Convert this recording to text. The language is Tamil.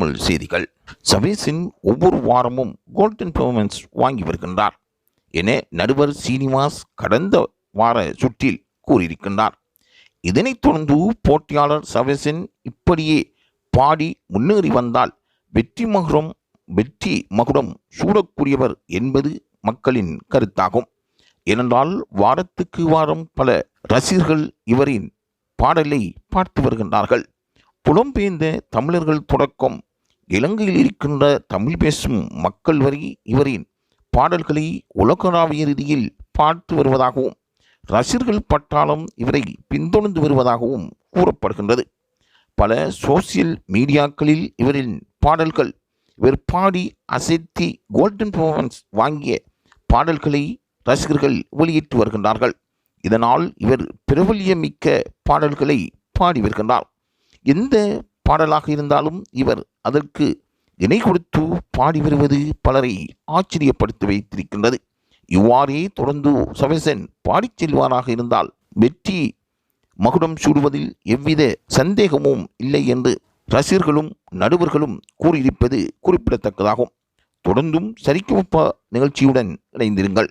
செய்திகள். சவேசின் ஒவ்வொரு வாரமும் கோல்டன் பெர்ஃபார்மன்ஸ் வாங்கி வருகின்றார். என நடுவர் சீனிவாஸ் கடந்த வார சுற்றில் கூறியிருக்கின்றார். இதனைத் தொடர்ந்து போட்டியாளர் சபேசின் இப்படியே பாடி முன்னேறி வந்தால் வெற்றி மகுடம் வெற்றி மகுடம் சூடக்கூடியவர் என்பது மக்களின் கருத்தாகும். ஏனென்றால் வாரத்துக்கு வாரம் பல ரசிகர்கள் இவரின் பாடலை பார்த்து வருகின்றார்கள். புலம்பெயர்ந்த தமிழர்கள் தொடக்கம். இலங்கையில் இருக்கின்ற தமிழ் பேசும் மக்கள் வரை இவரின் பாடல்களை உலகளாவிய ரீதியில் பார்த்து வருவதாகவும் ரசிகர்கள் பட்டாலும் இவரை பின்தொடர்ந்து வருவதாகவும் கூறப்படுகின்றது. பல சோசியல் மீடியாக்களில் இவரின் பாடல்கள் இவர் பாடி அசைத்தி கோல்டன் பர்ஃபார்மன்ஸ் வாங்கிய பாடல்களை ரசிகர்கள் வெளியிட்டு வருகின்றார்கள். இதனால் இவர் பிரபல்யமிக்க பாடல்களை பாடி வருகின்றார். எந்த பாடலாக இருந்தாலும் இவர் அதற்கு இணை கொடுத்து பாடி வருவது பலரை ஆச்சரியப்படுத்தி வைத்திருக்கின்றது. இவ்வாறே தொடர்ந்து சவேசன் பாடிச் செல்வாராக இருந்தால் வெற்றி மகுடம் சூடுவதில் எவ்வித சந்தேகமும் இல்லை என்று ரசிகர்களும் நடுவர்களும் கூறியிருப்பது குறிப்பிடத்தக்கதாகும். தொடர்ந்தும் சரிக்குமப்பா நிகழ்ச்சியுடன் இணைந்திருங்கள்.